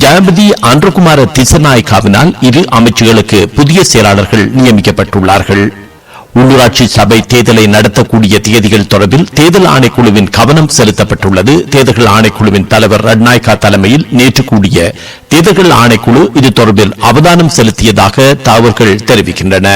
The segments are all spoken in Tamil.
ஜனபதி அன்றுகுமார திசநாயக்காவினால் இரு அமைச்சுகளுக்கு புதிய செயலாளர்கள் நியமிக்கப்பட்டுள்ளார்கள். உள்ளூராட்சி சபை தேர்தலை நடத்தக்கூடிய தேதிகள் தொடர்பில் தேர்தல் ஆணைக்குழுவின் கவனம் செலுத்தப்பட்டுள்ளது. தேர்தல் ஆணைக்குழுவின் தலைவர் ரட்நாயக்கா தலைமையில் நேற்று கூடிய தேர்தல்கள் ஆணைக்குழு இது தொடர்பில் அவதானம் செலுத்தியதாக தகவல்கள் தெரிவிக்கின்றன.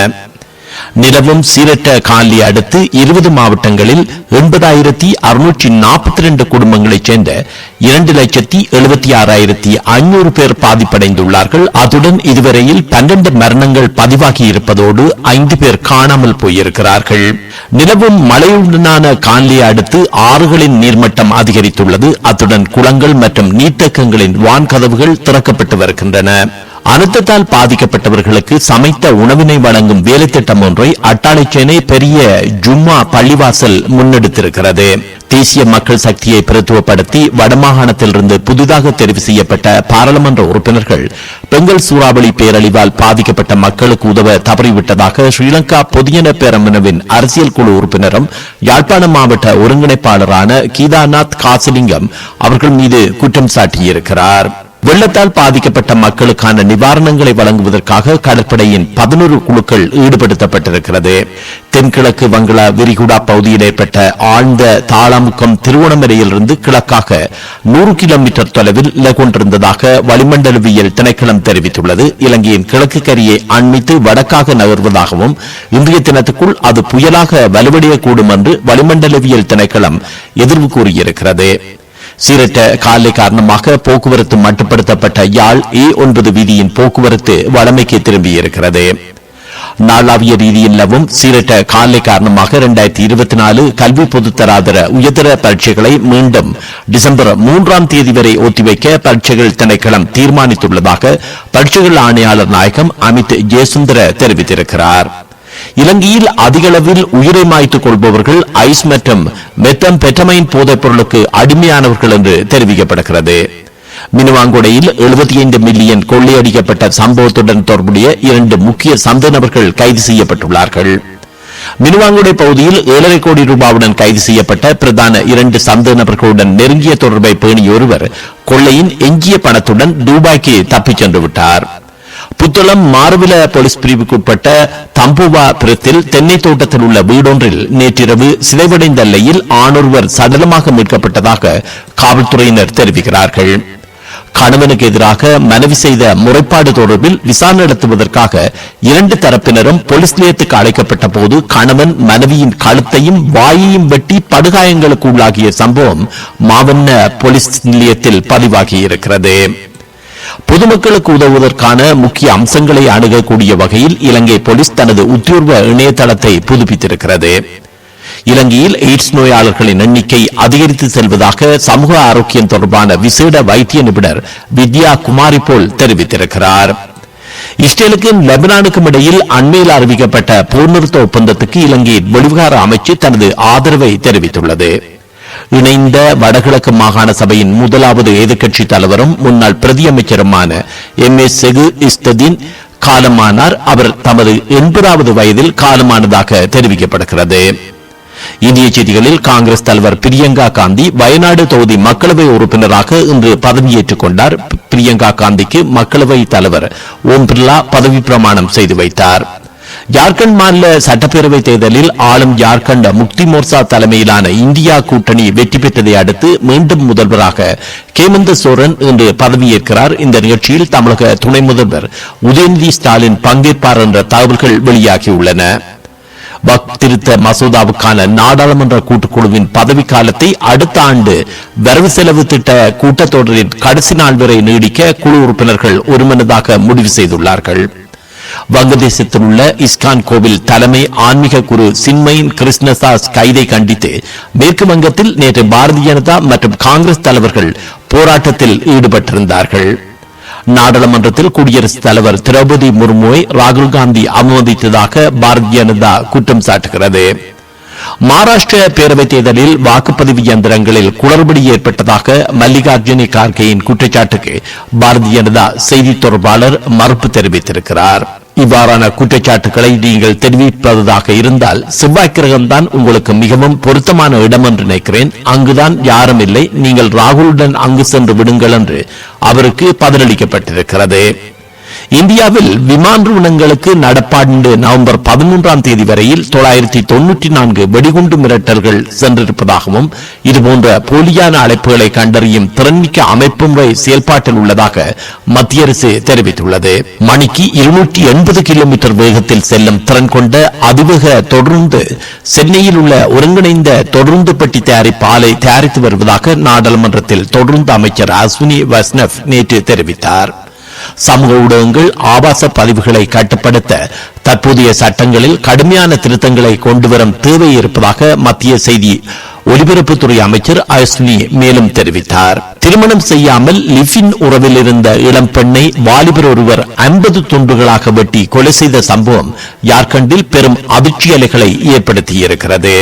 நிலவும் சீரற்ற காலி அடுத்து இருபது மாவட்டங்களில் எண்பதாயிரத்தி அறுநூற்றி நாற்பத்தி ரெண்டு குடும்பங்களைச் சேர்ந்த இரண்டு லட்சத்தி எழுபத்தி ஆறாயிரத்தி ஐநூறு பேர் பாதிப்படைந்துள்ளார்கள். அதுடன் இதுவரையில் பன்னெண்டு மரணங்கள் பதிவாகி இருப்பதோடு ஐந்து பேர் காணாமல் போயிருக்கிறார்கள். நிலவும் மழையுடனான காலியை அடுத்து ஆறுகளின் நீர்மட்டம் அதிகரித்துள்ளது. அத்துடன் குளங்கள் மற்றும் நீர்த்தேக்கங்களின் வான்கதவுகள் திறக்கப்பட்டு வருகின்றன. அழுத்தத்தால் பாதிக்கப்பட்டவர்களுக்கு சமைத்த உணவினை வழங்கும் வேலை திட்டம் ஒன்றை அட்டாளைச்சேனை பெரிய ஜும்மா பள்ளிவாசல் முன்னெடுத்திருக்கிறது. தேசிய மக்கள் சக்தியை பிரத்துவப்படுத்தி வடமாகாணத்திலிருந்து புதிதாக தெரிவு செய்யப்பட்ட பாராளுமன்ற உறுப்பினர்கள் பெங்கல் சூறாவளி பேரழிவால் பாதிக்கப்பட்ட மக்களுக்கு உதவ தவறிவிட்டதாக ஸ்ரீலங்கா பொதுஜன பேரமுனவின் அரசியல் குழு உறுப்பினரும் யாழ்ப்பாணம் மாவட்ட ஒருங்கிணைப்பாளரான கீதாநாத் காசிலிங்கம் அவர்கள் மீது குற்றம் சாட்டியிருக்கிறார். வெள்ளத்தால் பாதிக்கப்பட்ட மக்களுக்கான நிவாரணங்களை வழங்குவதற்காக கடற்படையின் பதினோரு குழுக்கள் ஈடுபடுத்தப்பட்டிருக்கிறது. தென்கிழக்கு வங்களா விரிகுடா பகுதியில் ஏற்பட்ட ஆழ்ந்த தாளமுக்கம் திருவண்ணாமலையிலிருந்து கிழக்காக நூறு கிலோமீட்டர் தொலைவில் நிலை கொண்டிருந்ததாக வளிமண்டலவியல் திணைக்களம் தெரிவித்துள்ளது. இலங்கையின் கிழக்கு கரையை அண்மித்து வடக்காக நகர்வதாகவும் இன்றைய தினத்துக்குள் அது புயலாக வலுவடையக்கூடும் என்று வளிமண்டலவியல் திணைக்களம் எதிர்வு கூறியிருக்கிறது. சீரற்ற காலை காரணமாக போக்குவரத்து மட்டுப்படுத்தப்பட்ட யாழ் ஏ ஒன்பது வீதியின் போக்குவரத்து வளமைக்கு திரும்பியிருக்கிறது. நாளாவிய ரீதியிலவும் சீரட்ட சீரற்ற காலை காரணமாக இரண்டாயிரத்தி இருபத்தி நாலு கல்வி பொதுத்தராதர உயர்தர பரீட்சைகளை மீண்டும் டிசம்பர் மூன்றாம் தேதி வரை ஒத்திவைக்க பரீட்சைகள் திணைக்களம் தீர்மானித்துள்ளதாக பரீட்சைகள் ஆணையாளர் நாயகம் அமித் ஜெயசுந்தர தெரிவித்திருக்கிறார். இலங்கையில் அதிகளவில் உயிரை மாய்த்துக் கொள்பவர்கள் ஐஸ் மற்றும் மெத்தம் பெட்டமைன் போதைப் பொருளுக்கு அடிமையானவர்கள் என்று தெரிவிக்கப்படுகிறது. மினுவாங்குடையில் எழுபத்தி ஐந்து மில்லியன் கொள்ளையடிக்கப்பட்ட சம்பவத்துடன் தொடர்புடைய இரண்டு முக்கிய சந்த நபர்கள் கைது செய்யப்பட்டுள்ளார்கள். மினுவாங்குடை பகுதியில் ஏழரை கோடி ரூபாவுடன் கைது செய்யப்பட்ட பிரதான இரண்டு சந்த நபர்களுடன் நெருங்கிய தொடர்பை பேணிய ஒருவர் கொள்ளையின் எஞ்சிய பணத்துடன் துபாய்க்கு தப்பிச் சென்று விட்டார். புத்தளம் மார்வில போலீஸ் பிரிவுக்குட்பட்ட தம்புவா புறத்தில் தென்னை தோட்டத்தில் உள்ள வீடொன்றில் நேற்றிரவு சிதைவடைந்த நிலையில் ஆணொருவர் சடலமாக மீட்கப்பட்டதாக காவல்துறையினர் தெரிவிக்கிறார்கள். கணவனுக்கு எதிராக மனைவி செய்த முறைப்பாடு தொடர்பில் விசாரணை நடத்துவதற்காக இரண்டு தரப்பினரும் போலீஸ் நிலையத்துக்கு அழைக்கப்பட்ட போது கணவன் மனைவியின் கழுத்தையும் வாயையும் வெட்டி படுகாயங்களுக்கு உள்ளாகிய சம்பவம் மாவண்ண போலீஸ் நிலையத்தில் பதிவாகியிருக்கிறது. பொதுமக்களுக்கு உதவுவதற்கான முக்கிய அம்சங்களை அணுகக்கூடிய வகையில் இலங்கை போலீஸ் தனது உத்தியோர்வ இணையதளத்தை புதுப்பித்திருக்கிறது. இலங்கையில் எய்ட்ஸ் நோயாளர்களின் எண்ணிக்கை அதிகரித்து செல்வதாக சமூக ஆரோக்கியம் தொடர்பான விசேட வைத்திய நிபுணர் வித்யா குமாரி போல் தெரிவித்திருக்கிறார். இஸ்ரேலுக்கும் லெபனானுக்கும் இடையில் அண்மையில் அறிவிக்கப்பட்ட போர் நிறுத்த ஒப்பந்தத்துக்கு இலங்கையின் வெளிவிகார அமைச்சு தனது ஆதரவை தெரிவித்துள்ளது. இணைந்த வடகிழக்கு மாகாண சபையின் முதலாவது எதிர்க்கட்சி தலைவரும் முன்னாள் பிரதியமைச்சருமான எம். ஏ. செகு இஸ்ததீன் காலமானார். அவர் தமது எண்பதாவது வயதில் காலமானதாக தெரிவிக்கப்படுகிறது. இந்திய செய்திகளில் காங்கிரஸ் தலைவர் பிரியங்கா காந்தி வயநாடு தொகுதி மக்களவை உறுப்பினராக இன்று பதவியேற்றுக் கொண்டார். பிரியங்கா காந்திக்கு மக்களவை தலைவர் ஓம் பிர்லா பதவி பிரமாணம் செய்து வைத்தார். ஜார்க்கண்ட் மாநில சட்டப்பேரவை தேர்தலில் ஆளும் ஜார்க்கண்ட் முக்தி மோர்ச்சா தலைமையிலான இந்தியா கூட்டணி வெற்றி பெற்றதை அடுத்து மீண்டும் முதல்வராக கேமந்த சோரன் இன்று பதவியேற்கிறார். இந்த நிகழ்ச்சியில் தமிழக துணை முதல்வர் உதயநிதி ஸ்டாலின் பங்கேற்பார் என்ற தகவல்கள் வெளியாகியுள்ளன. வக் திருத்த மசோதாவுக்கான நாடாளுமன்ற கூட்டுக்குழுவின் பதவிக்காலத்தை அடுத்த ஆண்டு வரவு செலவு திட்ட கூட்டத்தொடரின் கடைசி நாள் வரை நீடிக்க குழு உறுப்பினர்கள் ஒருமனதாக முடிவு செய்துள்ளார்கள். வங்கதேசத்தில் உள்ள இஸ்கான் கோவில் தலைமை ஆன்மீக குரு சின்மயின் கிருஷ்ணதாஸ் கைதை கண்டித்து மேற்கு வங்கத்தில் நேற்று பாரதிய ஜனதா மற்றும் காங்கிரஸ் தலைவர்கள் போராட்டத்தில் ஈடுபட்டிருந்தார்கள். நாடாளுமன்றத்தில் குடியரசுத் தலைவர் திரௌபதி முர்முவை ராகுல் காந்தி அவமதித்ததாக பாரதிய ஜனதா குற்றம் சாட்டுகிறது. மகாராஷ்டிர பேரவைத் தேர்தலில் வாக்குப்பதிவு இயந்திரங்களில் குளறுபடி ஏற்பட்டதாக மல்லிகார்ஜுன கார்கேயின் குற்றச்சாட்டுக்கு பாரதிய ஜனதா செய்தி தொடர்பாளர் மறுப்பு தெரிவித்திருக்கிறார். இவ்வாறான குற்றச்சாட்டுகளை நீங்கள் தெரிவிப்பதாக இருந்தால் செவ்வாய் கிரகம்தான் உங்களுக்கு மிகவும் பொருத்தமான இடம் என்று நினைக்கிறேன். அங்குதான் யாரும் இல்லை. நீங்கள் ராகுலுடன் அங்கு சென்று விடுங்கள் என்று அவருக்கு பதிலளிக்கப்பட்டிருக்கிறது. இந்தியாவில் விமான நிறுவனங்களுக்கு நடப்பாண்டு நவம்பர் பதிமூன்றாம் தேதி வரையில் தொள்ளாயிரத்தி தொன்னூற்றி நான்கு வெடிகுண்டு மிரட்டல்கள் சென்றிருப்பதாகவும் இதுபோன்ற போலியான அழைப்புகளை கண்டறியும் திறன்மிக்க அமைப்பு முறை செயல்பாட்டில் உள்ளதாக மத்திய அரசு தெரிவித்துள்ளது. மணிக்கு இருநூற்றி எண்பது கிலோமீட்டர் வேகத்தில் செல்லும் திறன் கொண்ட அதிவேக தொடர்ந்து சென்னையில் உள்ள ஒருங்கிணைந்த தொடர்ந்து பெட்டி தயாரிப்பு ஆலை தயாரித்து வருவதாக நாடாளுமன்றத்தில் தொடர்ந்து அமைச்சர் அஸ்வினி வைஷ்ணவ் நேற்று தெரிவித்தார். சமூக ஊடகங்கள் ஆபாச பதிவுகளை கட்டுப்படுத்த தற்போதைய சட்டங்களில் கடுமையான திருத்தங்களை கொண்டுவரும் தேவை இருப்பதாக மத்திய செய்தி ஒலிபரப்புத்துறை அமைச்சர் அஸ்வினி மேலும் தெரிவித்தார். திருமணம் செய்யாமல் லிஃபின் உறவில் இருந்த இளம் பெண்ணை வாலிபர் ஒருவர் ஐம்பது துண்டுகளாக வெட்டி கொலை செய்த சம்பவம் ஜார்க்கண்டில் பெரும் அதிர்ச்சி அலைகளை ஏற்படுத்தியிருக்கிறது.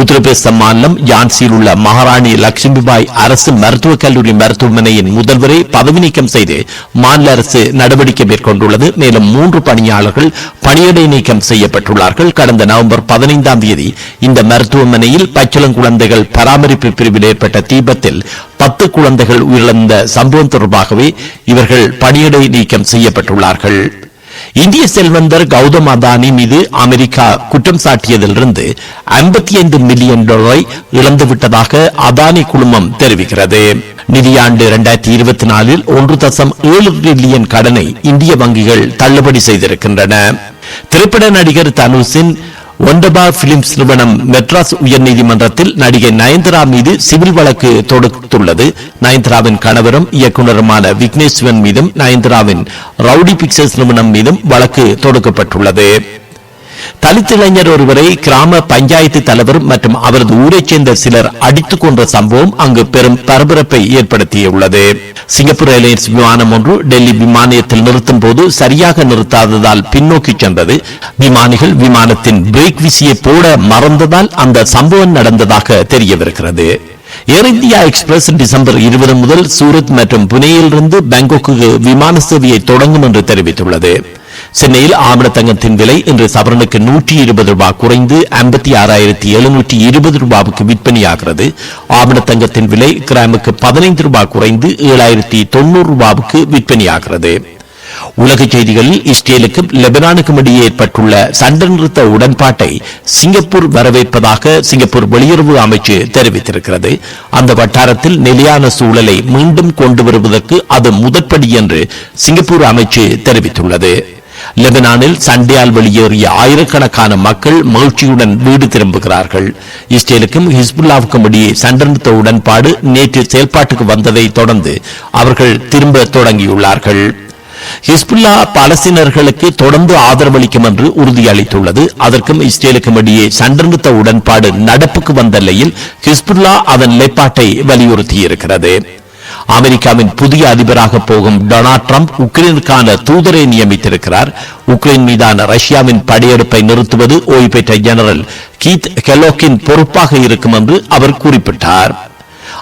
உத்தரப்பிரதேச மாநிலம் ஜான்சியில் உள்ள மகாராணி லட்சுமிபாய் அரசு மருத்துவக் கல்லூரி மருத்துவமனையின் முதல்வரை பதவி நீக்கம் செய்து மாநில அரசு நடவடிக்கை மேற்கொண்டுள்ளது. மேலும் மூன்று பணியாளர்கள் பணியிடை நீக்கம் செய்யப்பட்டுள்ளார்கள். கடந்த நவம்பர் பதினைந்தாம் தேதி இந்த மருத்துவமனையில் பச்சிளங்குழந்தைகள் பராமரிப்பு பிரிவில் ஏற்பட்ட தீபத்தில் பத்து குழந்தைகள் உயிரிழந்த சம்பவம் தொடர்பாகவே இவர்கள் பணியிடை நீக்கம் செய்யப்பட்டுள்ளார்கள். இந்திய செல்வந்தர் கௌதம் அதானி மீது அமெரிக்கா குற்றம் சாட்டியதிலிருந்து ஐம்பத்தி ஐந்து மில்லியன் டாலரை இழந்துவிட்டதாக அதானி குழுமம் தெரிவிக்கிறது. நிதியாண்டு இரண்டாயிரத்தி இருபத்தி நாலில் ஒன்று தசம் ஏழு டிரில்லியன் கடனை இந்திய வங்கிகள் தள்ளுபடி செய்திருக்கின்றன. திரைப்பட நடிகர் தனுஷின் ஒண்டபா பிலிம்ஸ் நிறுவனம் மெட்ராஸ் உயர்நீதிமன்றத்தில் நடிகை நயன்தரா மீது சிவில் வழக்கு தொடுத்துள்ளது. நயன்தராவின் கணவரும் இயக்குநருமான விக்னேஸ்வரன் மீதும் நயன்தராவின் ரவுடி பிக்சர்ஸ் நிறுவனம் மீதும் வழக்கு தொடுக்கப்பட்டுள்ளது. தலித்திளைஞர் ஒருவரை கிராம பஞ்சாயத்து தலைவர் மற்றும் அவரது ஊரைச் சேர்ந்த சிலர் அடித்துக் கொன்ற சம்பவம் அங்கு பெரும் பரபரப்பை ஏற்படுத்தியுள்ளது. சிங்கப்பூர் ஏர்லைன்ஸ் விமானம் ஒன்று டெல்லி விமானத்தில் நிறுத்தும் போது சரியாக நிறுத்தாததால் பின்னோக்கி சென்றது. விமானிகள் விமானத்தின் பிரேக் விசியை போட மறந்ததால் அந்த சம்பவம் நடந்ததாக தெரியவிருக்கிறது ஏர் இந்தியா எக்ஸ்பிரஸ் டிசம்பர் இருபது முதல் சூரத் மற்றும் புனேயிலிருந்து பாங்காக்கு விமான சேவையை தொடங்கும் என்று தெரிவித்துள்ளது. சென்னையில் ஆமணத்தங்கத்தின் விலை இன்று சவரனுக்கு நூற்றி இருபது ரூபாய் குறைந்து ஐம்பத்தி ஆறாயிரத்தி எழுநூற்றி இருபது ரூபாவுக்கு விற்பனையாகிறது. ஆமணத்தங்கத்தின் விலை கிராமுக்கு பதினைந்து ரூபாய் குறைந்து ஏழாயிரத்தி தொண்ணூறு ரூபாவுக்கு விற்பனையாகிறது. உலக செய்திகளில் இஸ்ரேலுக்கும் லெபனானுக்கும் இடையே ஏற்பட்டுள்ள சண்டை நிறுத்த உடன்பாட்டை சிங்கப்பூர் வரவேற்பதாக சிங்கப்பூர் வெளியுறவு அமைச்சு தெரிவித்திருக்கிறது. அந்த வட்டாரத்தில் நிலையான சூழலை மீண்டும் கொண்டு வருவதற்கு அது முதற்படி என்று சிங்கப்பூர் அமைச்சு தெரிவித்துள்ளது. லெபனானில் சண்டையால் வெளியேறிய ஆயிரக்கணக்கான மக்கள் மகிழ்ச்சியுடன் வீடு திரும்புகிறார்கள். இஸ்ரேலுக்கும் ஹிஸ்புல்லாவுக்கும் இடையே சண்டை உடன்பாடு நேற்று செயல்பாட்டுக்கு வந்ததை தொடர்ந்து அவர்கள் திரும்ப தொடங்கியுள்ளார்கள். ஹிஸ்புல்லா பாலஸ்தீனர்களுக்கு தொடர்ந்து ஆதரவளிக்கும் என்று உறுதியளித்துள்ளது. அதற்கும் இஸ்ரேலுக்கும் இடையே சண்டை உடன்பாடு நடப்புக்கு வந்த நிலையில் ஹிஸ்புல்லா அதன் நிலைப்பாட்டை வலியுறுத்தியிருக்கிறது. அமெரிக்காவின் புதிய அதிபராக போகும் டொனால்ட் ட்ரம்ப் உக்ரைனுக்கான தூதரை நியமித்திருக்கிறார். உக்ரைன் மீதான ரஷ்யாவின் படையெடுப்பை நிறுத்துவது ஓய்வு பெற்ற ஜெனரல் கீத் கெலோக்கின் பொறுப்பாக இருக்கும் என்று அவர் குறிப்பிட்டார்.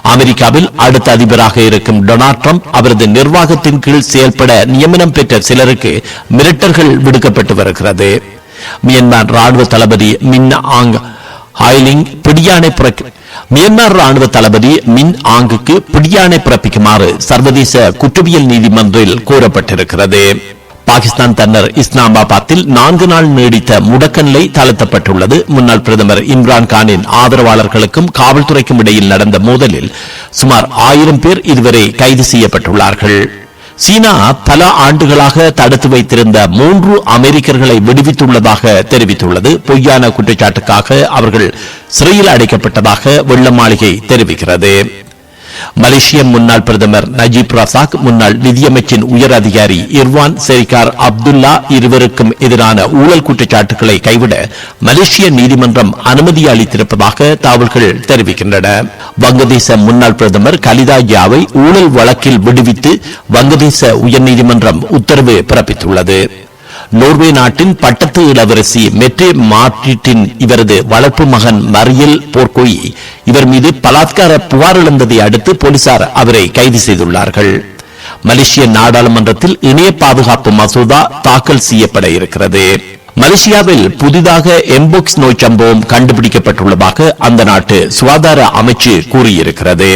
அமெரிக்காவில் அடுத்த அதிபராக இருக்கும் டொனால்ட் ட்ரம்ப் அவரது நிர்வாகத்தின் கீழ் செயல்பட நியமனம் பெற்ற சிலருக்கு மிரட்டல்கள் விடுக்கப்பட்டு வருகிறது. மியன்மார் ராணுவ தளபதி மின் ஆங் ஹாய்லிங் பிடியானை பிறக்க மியான்மர் ராணுவ தளபதி மின் ஆங்குக்கு பிடியானை பிறப்பிக்குமாறு சர்வதேச குற்றவியல் நீதிமன்றில் கூறப்பட்டிருக்கிறது. பாகிஸ்தான் தன்னர் இஸ்லாமாபாத்தில் நான்கு நாள் நீடித்த முடக்க நிலை தளர்த்தப்பட்டுள்ளது முன்னாள் பிரதமர் இம்ரான்கானின் ஆதரவாளர்களுக்கும் காவல்துறைக்கும் இடையில் நடந்த மோதலில் சுமார் ஆயிரம் பேர் இதுவரை கைது செய்யப்பட்டுள்ளார்கள். சீனா பல ஆண்டுகளாக தடுத்து வைத்திருந்த மூன்று அமெரிக்கர்களை விடுவித்துள்ளதாக தெரிவித்துள்ளது. பொய்யான குற்றச்சாட்டுக்காக அவர்கள் சிறையில் அடைக்கப்பட்டதாக வெள்ள மாளிகை தெரிவிக்கிறது. மலேசிய முன்னாள் பிரதமர் நஜீப் ரசாக் முன்னாள் நிதியமைச்சின் உயர் அதிகாரி இர்வான் செரிகார் அப்துல்லா இருவருக்கும் எதிரான ஊழல் குற்றச்சாட்டுகளை கைவிட மலேசிய நீதிமன்றம் அனுமதி அளித்திருப்பதாக தகவல்கள் தெரிவிக்கின்றன. வங்கதேச முன்னாள் பிரதமர் கலிதா யாவை ஊழல் வழக்கில் விடுவித்து வங்கதேச உயர்நீதிமன்றம் உத்தரவு பிறப்பித்துள்ளது. நோர்வே நாட்டின் பட்டத்து இளவரசி மெட்ரே மார்டிட்டின் இவரது வளர்ப்பு மகன் மரியல் போர்கோயி இவர் மீது பலாத்கார புகார் எழுந்ததை அடுத்து போலீசார் அவரை கைது செய்துள்ளார்கள். மலேசிய நாடாளுமன்றத்தில் இணைய பாதுகாப்பு மசோதா தாக்கல் செய்யப்பட இருக்கிறது. மலேசியாவில் புதிதாக எம்போக்ஸ் நோய் சம்பவம் கண்டுபிடிக்கப்பட்டுள்ளதாக அந்த நாட்டு சுகாதார அமைச்சு கூறியிருக்கிறது.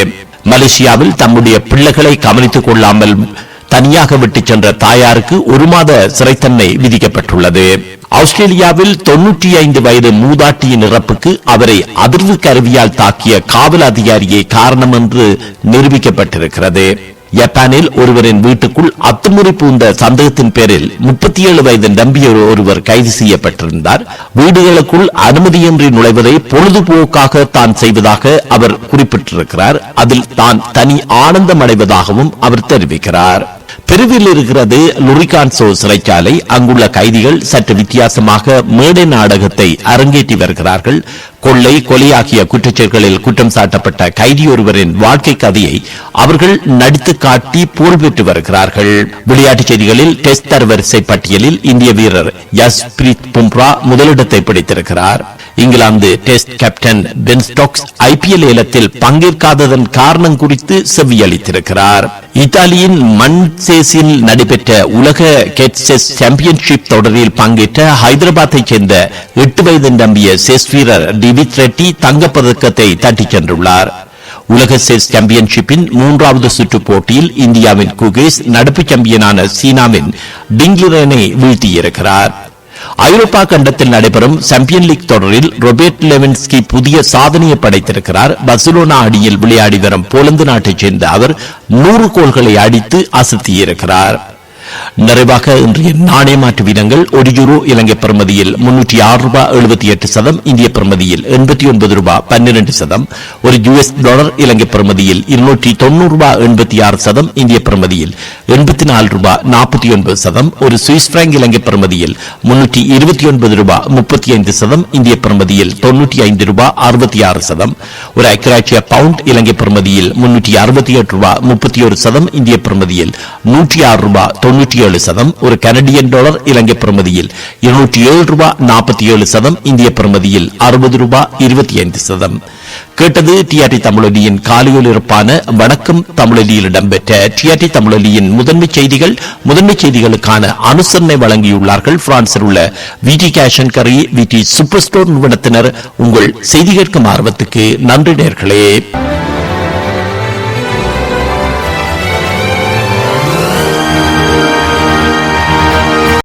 மலேசியாவில் தம்முடைய பிள்ளைகளை கவனித்துக் கொள்ளாமல் தனியாக விட்டுச் சென்ற தாயாருக்கு ஒரு மாத சிறைத்தன்மை விதிக்கப்பட்டுள்ளது. ஆஸ்திரேலியாவில் தொன்னூற்றி ஐந்து வயது மூதாட்டியின் இறப்புக்கு அவரை அதிர்வு கருவியால் தாக்கிய காவல் அதிகாரியே காரணம் என்று நிரூபிக்கப்பட்டிருக்கிறது. ஜப்பானில் ஒருவரின் வீட்டுக்குள் அத்துமுறை பூந்த சந்தேகத்தின் பேரில் முப்பத்தி ஏழு வயது நம்பிய ஒருவர் கைது செய்யப்பட்டிருந்தார். வீடுகளுக்குள் அனுமதியின்றி நுழைவதை பொழுதுபோக்காக தான் செய்வதாக அவர் குறிப்பிட்டிருக்கிறார். அதில் தான் தனி ஆனந்தம் அடைவதாகவும் அவர் தெரிவிக்கிறார். பெருவில் இருக்கிறது லுரிகான்சோ சிறைச்சாலை. அங்குள்ள கைதிகள் சற்று வித்தியாசமாக மேடை நாடகத்தை அரங்கேற்றி வருகிறார்கள். கொள்ளை கொலையாகிய குற்றச்செயல்களில் குற்றம் சாட்டப்பட்ட கைதி ஒருவரின் வாழ்க்கை கதையை அவர்கள் நடித்து காட்டி புகழ் பெற்று வருகிறார்கள். விளையாட்டுச் செய்திகளில் டெஸ்ட் தரவரிசை பட்டியலில் இந்திய வீரர் யஸ்பிரீத் பும்ரா முதலிடத்தை பிடித்திருக்கிறார். England test captain Ben Stokes IPL ஏலத்தில் பங்கேற்காததன் காரணம் குறித்து செவ்வியளித்திருக்கிறார் இத்தாலியின் மன்சேஸில் நடைபெற்ற உலக கெட்செஸ் சாம்பியன்ஷிப் தொடரில் பங்கேற்ற ஹைதராபாத்தைச் சேர்ந்த எட்டு வயது நம்பிய செஸ் வீரர் டிவித் ரெட்டி தங்கப்பதக்கத்தை தட்டிச் சென்றுள்ளார். உலக செஸ் சாம்பியன்ஷிப்பின் மூன்றாவது சுற்று போட்டியில் இந்தியாவின் குகேஷ் நடப்பு சாம்பியனான சீனாவின் டிங்லிரனை வீழ்த்தியிருக்கிறார். ஐரோப்பா கண்டத்தில் நடைபெறும் சாம்பியன் லீக் தொடரில் ரொபேட் லெவின்ஸ்கி புதிய சாதனையை படைத்திருக்கிறார். பர்சலோனா அடியில் விளையாடி வரும் போலந்து நாட்டைச் சேர்ந்த அவர் நூறு கோல்களை அடித்து அசத்தியிருக்கிறார். நிறைவாக இன்றைய நாணய மாற்று வீதங்கள் ஒரு யூரோ இலங்கை பிரமதியில் முன்னூற்றி ஆறு ரூபாய் எழுபத்தி எட்டு சதம் இந்திய பிரமதியில் எண்பத்தி ஒன்பது ரூபாய் பன்னிரண்டு சதம் ஒரு யுஎஸ் டாலர் இலங்கை பிரமதியில் இருநூற்றி தொண்ணூறு ரூபாய் எண்பத்தி ஆறு சதம் இந்திய பிரமதியில் எண்பத்தி நாலு ரூபாய் நாற்பத்தி ஒன்பது சதம் ஒரு சுவிஸ் பிராங்க் இலங்கை பிரமதியில் முன்னூற்றி இருபத்தி ஒன்பது ரூபாய் முப்பத்தி ஐந்து சதம் இந்திய பிரமதியில் தொன்னூற்றி ஐந்து ரூபாய் அறுபத்தி ஆறு சதம் ஒரு ஐக்கிராட்சிய பவுண்ட் இலங்கை பிரமதியில் முன்னூற்றி அறுபத்தி எட்டு ரூபாய் முப்பத்தி ஒரு சதம் இந்திய பிரமதியில் நூற்றி ஆறு ரூபாய் தொன்னூற்றி ஏழு சதம் ஒரு கனடியன் டாலர் இலங்கை பிரமதியில் இருநூற்றி ஏழு ரூபாய் நாற்பத்தி ஏழு சதம் இந்திய பிரமதியில் அறுபது ரூபாய் இருபத்தி ஐந்து சதம். கேட்டது டிஆர்டி தமிழொலியின் காலையொலிருப்பான வணக்கம் தமிழொலியில் இடம்பெற்ற டிஆர்டி தமிழொலியின் முதன்மை செய்திகள். முதன்மை செய்திகளுக்கான அனுசரணை வழங்கியுள்ளார்கள். பிரான்சில் உள்ள விடி கேஷ் அண்ட் கரி விடி சூப்பர் ஸ்டோர் நிறுவனத்தினர். உங்கள் செய்தி கேட்கும் ஆர்வத்துக்கு நன்றி நேர்களே.